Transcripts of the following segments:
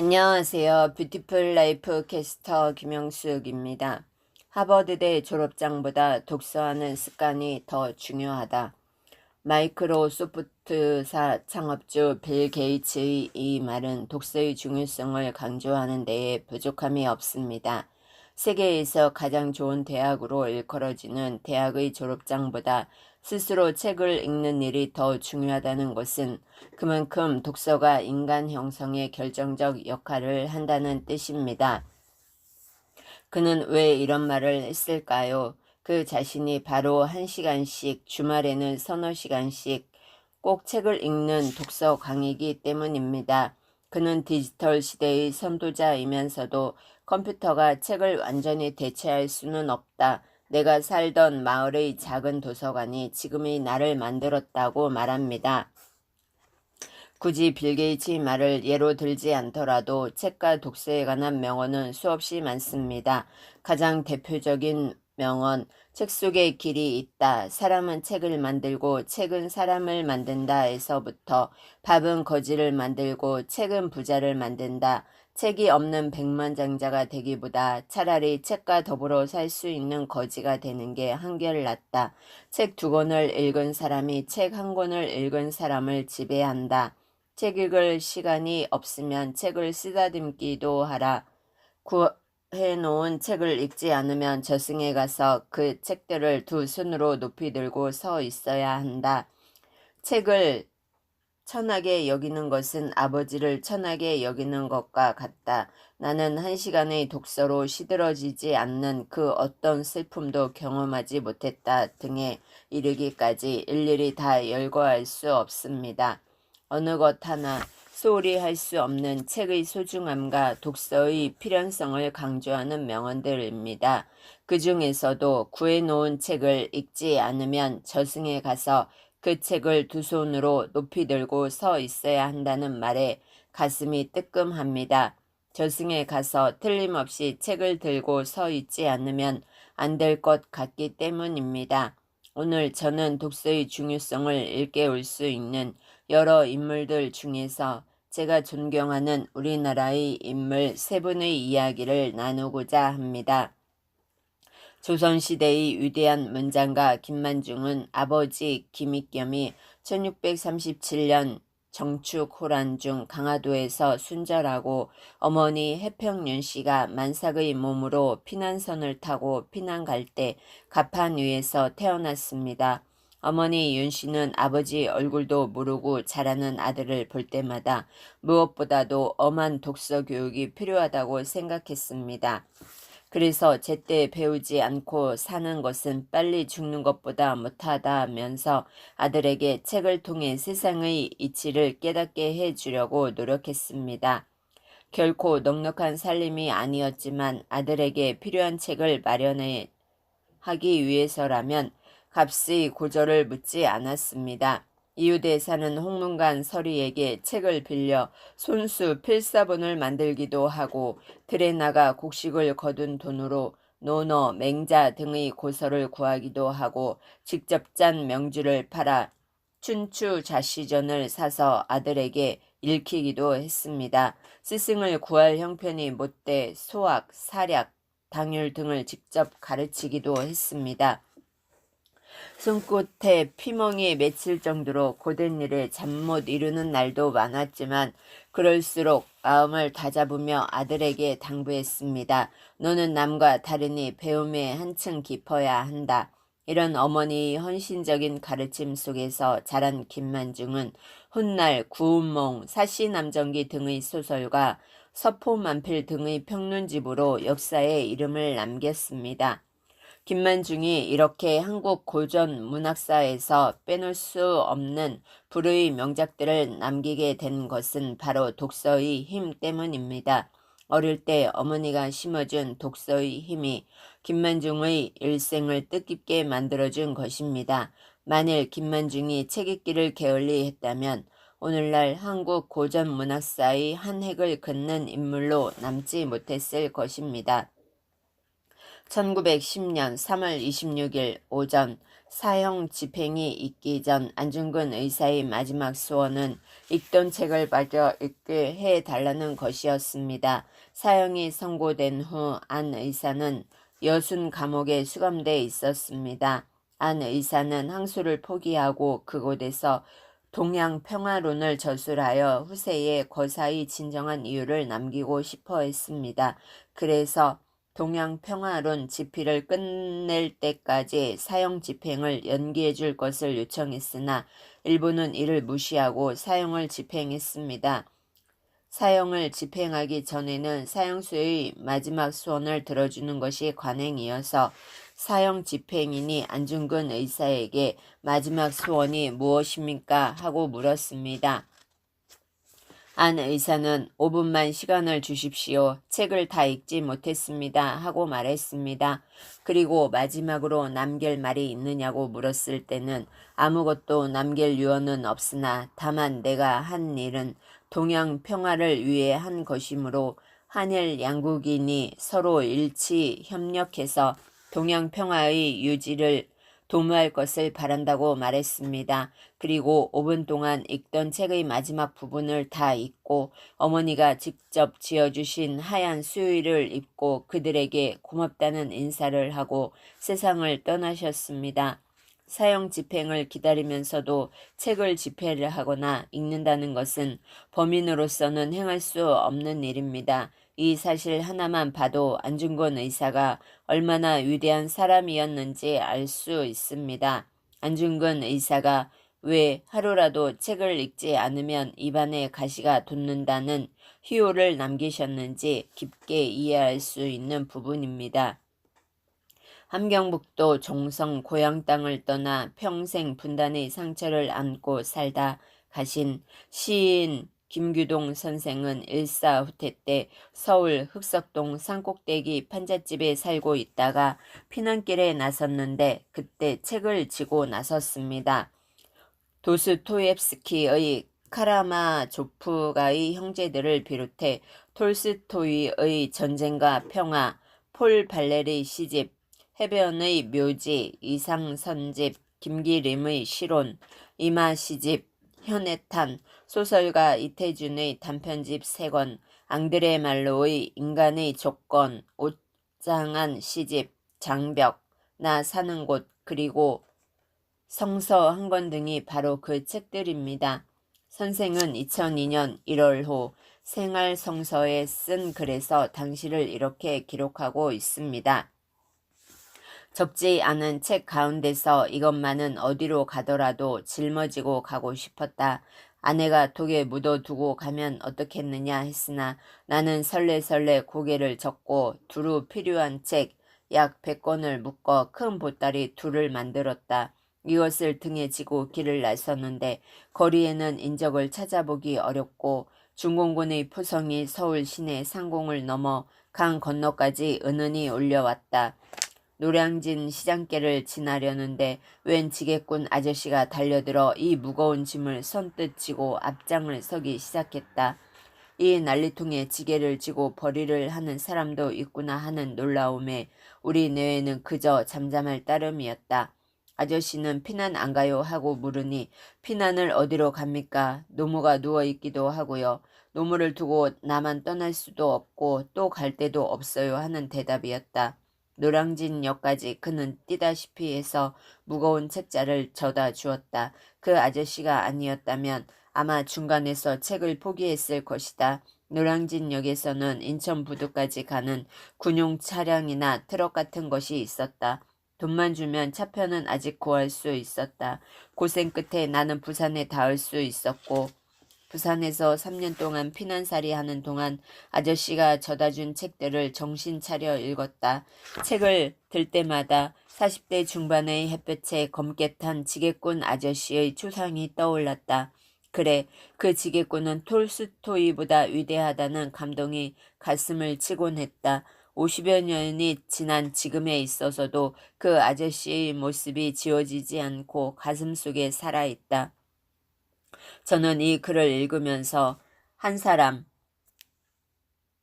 안녕하세요. 뷰티풀 라이프 캐스터 김영숙입니다. 하버드대 졸업장보다 독서하는 습관이 더 중요하다. 마이크로소프트사 창업주 빌 게이츠의 이 말은 독서의 중요성을 강조하는 데에 부족함이 없습니다. 세계에서 가장 좋은 대학으로 일컬어지는 대학의 졸업장보다 스스로 책을 읽는 일이 더 중요하다는 것은 그만큼 독서가 인간 형성에 결정적 역할을 한다는 뜻입니다. 그는 왜 이런 말을 했을까요? 그 자신이 바로 한 시간씩, 주말에는 서너 시간씩 꼭 책을 읽는 독서 강이기 때문입니다. 그는 디지털 시대의 선도자이면서도 컴퓨터가 책을 완전히 대체할 수는 없다. 내가 살던 마을의 작은 도서관이 지금의 나를 만들었다고 말합니다. 굳이 빌 게이츠의 말을 예로 들지 않더라도 책과 독서에 관한 명언은 수없이 많습니다. 가장 대표적인 명언, 책 속에 길이 있다. 사람은 책을 만들고 책은 사람을 만든다에서부터 밥은 거지를 만들고 책은 부자를 만든다. 책이 없는 백만장자가 되기보다 차라리 책과 더불어 살 수 있는 거지가 되는 게 한결 낫다. 책 두 권을 읽은 사람이 책 한 권을 읽은 사람을 지배한다. 책 읽을 시간이 없으면 책을 쓰다듬기도 하라. 구 해 놓은 책을 읽지 않으면 저승에 가서 그 책들을 두 손으로 높이 들고 서 있어야 한다. 책을 천하게 여기는 것은 아버지를 천하게 여기는 것과 같다. 나는 한 시간의 독서로 시들어지지 않는 그 어떤 슬픔도 경험하지 못했다 등에 이르기까지 일일이 다 열거할 수 없습니다. 어느 것 하나 소홀히 할 수 없는 책의 소중함과 독서의 필연성을 강조하는 명언들입니다. 그 중에서도 구해놓은 책을 읽지 않으면 저승에 가서 그 책을 두 손으로 높이 들고 서 있어야 한다는 말에 가슴이 뜨끔합니다. 저승에 가서 틀림없이 책을 들고 서 있지 않으면 안 될 것 같기 때문입니다. 오늘 저는 독서의 중요성을 일깨울 수 있는 여러 인물들 중에서 제가 존경하는 우리나라의 인물 세 분의 이야기를 나누고자 합니다. 조선시대의 위대한 문장가 김만중은 아버지 김익겸이 1637년 정축 호란 중 강화도에서 순절하고 어머니 해평윤 씨가 만삭의 몸으로 피난선을 타고 피난 갈 때 가판 위에서 태어났습니다. 어머니 윤 씨는 아버지 얼굴도 모르고 자라는 아들을 볼 때마다 무엇보다도 엄한 독서 교육이 필요하다고 생각했습니다. 그래서 제때 배우지 않고 사는 것은 빨리 죽는 것보다 못하다면서 아들에게 책을 통해 세상의 이치를 깨닫게 해 주려고 노력했습니다. 결코 넉넉한 살림이 아니었지만 아들에게 필요한 책을 마련해 하기 위해서라면 값의 고절을 묻지 않았습니다. 이유대사는 홍문관 서리에게 책을 빌려 손수 필사본을 만들기도 하고 들에 나가 곡식을 거둔 돈으로 논어, 맹자 등의 고서를 구하기도 하고 직접 짠 명주를 팔아 춘추 자시전을 사서 아들에게 읽히기도 했습니다. 스승을 구할 형편이 못돼 소학, 사략, 당율 등을 직접 가르치기도 했습니다. 손끝에 피멍이 맺힐 정도로 고된 일에 잠 못 이루는 날도 많았지만 그럴수록 마음을 다잡으며 아들에게 당부했습니다. 너는 남과 다르니 배움에 한층 깊어야 한다. 이런 어머니의 헌신적인 가르침 속에서 자란 김만중은 훗날 구운몽, 사시남정기 등의 소설과 서포만필 등의 평론집으로 역사에 이름을 남겼습니다. 김만중이 이렇게 한국 고전 문학사에서 빼놓을 수 없는 불의 명작들을 남기게 된 것은 바로 독서의 힘 때문입니다. 어릴 때 어머니가 심어준 독서의 힘이 김만중의 일생을 뜻깊게 만들어준 것입니다. 만일 김만중이 책 읽기를 게을리 했다면 오늘날 한국 고전 문학사의 한 획을 긋는 인물로 남지 못했을 것입니다. 1910년 3월 26일 오전 사형 집행이 있기 전 안중근 의사의 마지막 소원은 읽던 책을 마저 읽게 해달라는 것이었습니다. 사형이 선고된 후 안 의사는 여순 감옥에 수감돼 있었습니다. 안 의사는 항소를 포기하고 그곳에서 동양 평화론을 저술하여 후세에 거사의 진정한 이유를 남기고 싶어 했습니다. 그래서 동양 평화론 집필을 끝낼 때까지 사형 집행을 연기해 줄 것을 요청했으나 일부는 이를 무시하고 사형을 집행했습니다. 사형을 집행하기 전에는 사형수의 마지막 소원을 들어주는 것이 관행이어서 사형 집행인이 안중근 의사에게 마지막 소원이 무엇입니까? 하고 물었습니다. 안 의사는 5분만 시간을 주십시오. 책을 다 읽지 못했습니다. 하고 말했습니다. 그리고 마지막으로 남길 말이 있느냐고 물었을 때는 아무것도 남길 유언은 없으나 다만 내가 한 일은 동양 평화를 위해 한 것이므로 한일 양국인이 서로 일치 협력해서 동양 평화의 유지를 도모할 것을 바란다고 말했습니다. 그리고 5분 동안 읽던 책의 마지막 부분을 다 읽고 어머니가 직접 지어주신 하얀 수의를 입고 그들에게 고맙다는 인사를 하고 세상을 떠나셨습니다. 사형 집행을 기다리면서도 책을 집회를 하거나 읽는다는 것은 범인으로서는 행할 수 없는 일입니다. 이 사실 하나만 봐도 안중근 의사가 얼마나 위대한 사람이었는지 알 수 있습니다. 안중근 의사가 왜 하루라도 책을 읽지 않으면 입안에 가시가 돋는다는 희호를 남기셨는지 깊게 이해할 수 있는 부분입니다. 함경북도 종성 고향 땅을 떠나 평생 분단의 상처를 안고 살다 가신 시인 김규동 선생은 일사후퇴 때 서울 흑석동 산꼭대기 판잣집에 살고 있다가 피난길에 나섰는데 그때 책을 지고 나섰습니다. 도스토옙스키의 카라마조프가의 형제들을 비롯해 톨스토이의 전쟁과 평화, 폴 발레리 시집, 해변의 묘지, 이상선집, 김기림의 시론, 이마 시집, 현해탄, 소설가 이태준의 단편집 3권, 앙드레 말로의 인간의 조건, 옷장한 시집, 장벽, 나 사는 곳, 그리고 성서 한 권 등이 바로 그 책들입니다. 선생은 2002년 1월 호 생활 성서에 쓴 글에서 당시를 이렇게 기록하고 있습니다. 적지 않은 책 가운데서 이것만은 어디로 가더라도 짊어지고 가고 싶었다. 아내가 독에 묻어두고 가면 어떻겠느냐 했으나 나는 설레설레 고개를 젓고 두루 필요한 책 약 100권을 묶어 큰 보따리 둘을 만들었다. 이것을 등에 지고 길을 나섰는데 거리에는 인적을 찾아보기 어렵고 중공군의 포성이 서울 시내 상공을 넘어 강 건너까지 은은히 올려왔다. 노량진 시장길을 지나려는데 웬 지게꾼 아저씨가 달려들어 이 무거운 짐을 선뜻 지고 앞장을 서기 시작했다. 이 난리통에 지게를 지고 벌이를 하는 사람도 있구나 하는 놀라움에 우리 뇌에는 그저 잠잠할 따름이었다. 아저씨는 피난 안 가요 하고 물으니 피난을 어디로 갑니까? 노무가 누워있기도 하고요. 노무를 두고 나만 떠날 수도 없고 또 갈 데도 없어요 하는 대답이었다. 노량진역까지 그는 뛰다시피 해서 무거운 책자를 져다 주었다. 그 아저씨가 아니었다면 아마 중간에서 책을 포기했을 것이다. 노량진역에서는 인천부두까지 가는 군용 차량이나 트럭 같은 것이 있었다. 돈만 주면 차편은 아직 구할 수 있었다. 고생 끝에 나는 부산에 닿을 수 있었고 부산에서 3년 동안 피난살이 하는 동안 아저씨가 져다준 책들을 정신 차려 읽었다. 책을 들 때마다 40대 중반의 햇볕에 검게 탄 지게꾼 아저씨의 추상이 떠올랐다. 그래, 그 지게꾼은 톨스토이보다 위대하다는 감동이 가슴을 치곤 했다. 50여 년이 지난 지금에 있어서도 그 아저씨의 모습이 지워지지 않고 가슴 속에 살아있다. 저는 이 글을 읽으면서 한 사람,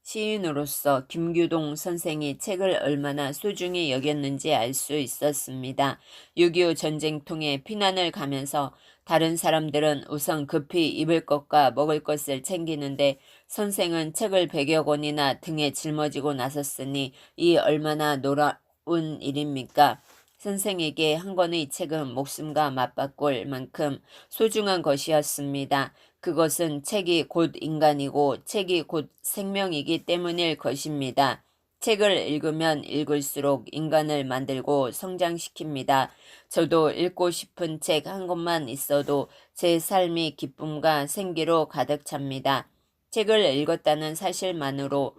시인으로서 김규동 선생이 책을 얼마나 소중히 여겼는지 알 수 있었습니다. 6.25 전쟁통에 피난을 가면서 다른 사람들은 우선 급히 입을 것과 먹을 것을 챙기는데 선생은 책을 100여 권이나 등에 짊어지고 나섰으니 이 얼마나 놀라운 일입니까? 선생에게 한 권의 책은 목숨과 맞바꿀 만큼 소중한 것이었습니다. 그것은 책이 곧 인간이고 책이 곧 생명이기 때문일 것입니다. 책을 읽으면 읽을수록 인간을 만들고 성장시킵니다. 저도 읽고 싶은 책 한 권만 있어도 제 삶이 기쁨과 생기로 가득 찹니다. 책을 읽었다는 사실만으로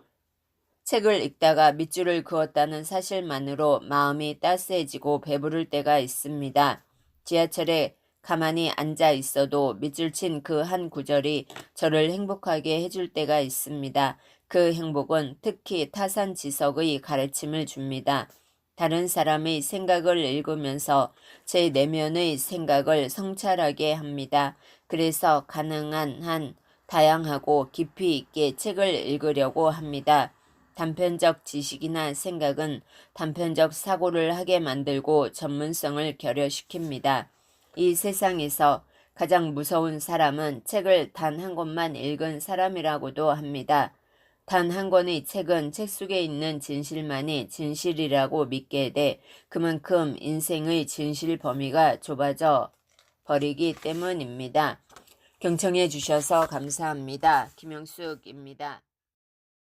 책을 읽다가 밑줄을 그었다는 사실만으로 마음이 따스해지고 배부를 때가 있습니다. 지하철에 가만히 앉아 있어도 밑줄 친 그 한 구절이 저를 행복하게 해줄 때가 있습니다. 그 행복은 특히 타산지석의 가르침을 줍니다. 다른 사람의 생각을 읽으면서 제 내면의 생각을 성찰하게 합니다. 그래서 가능한 한 다양하고 깊이 있게 책을 읽으려고 합니다. 단편적 지식이나 생각은 단편적 사고를 하게 만들고 전문성을 결여시킵니다. 이 세상에서 가장 무서운 사람은 책을 단 한 권만 읽은 사람이라고도 합니다. 단 한 권의 책은 책 속에 있는 진실만이 진실이라고 믿게 돼 그만큼 인생의 진실 범위가 좁아져 버리기 때문입니다. 경청해 주셔서 감사합니다. 김영숙입니다.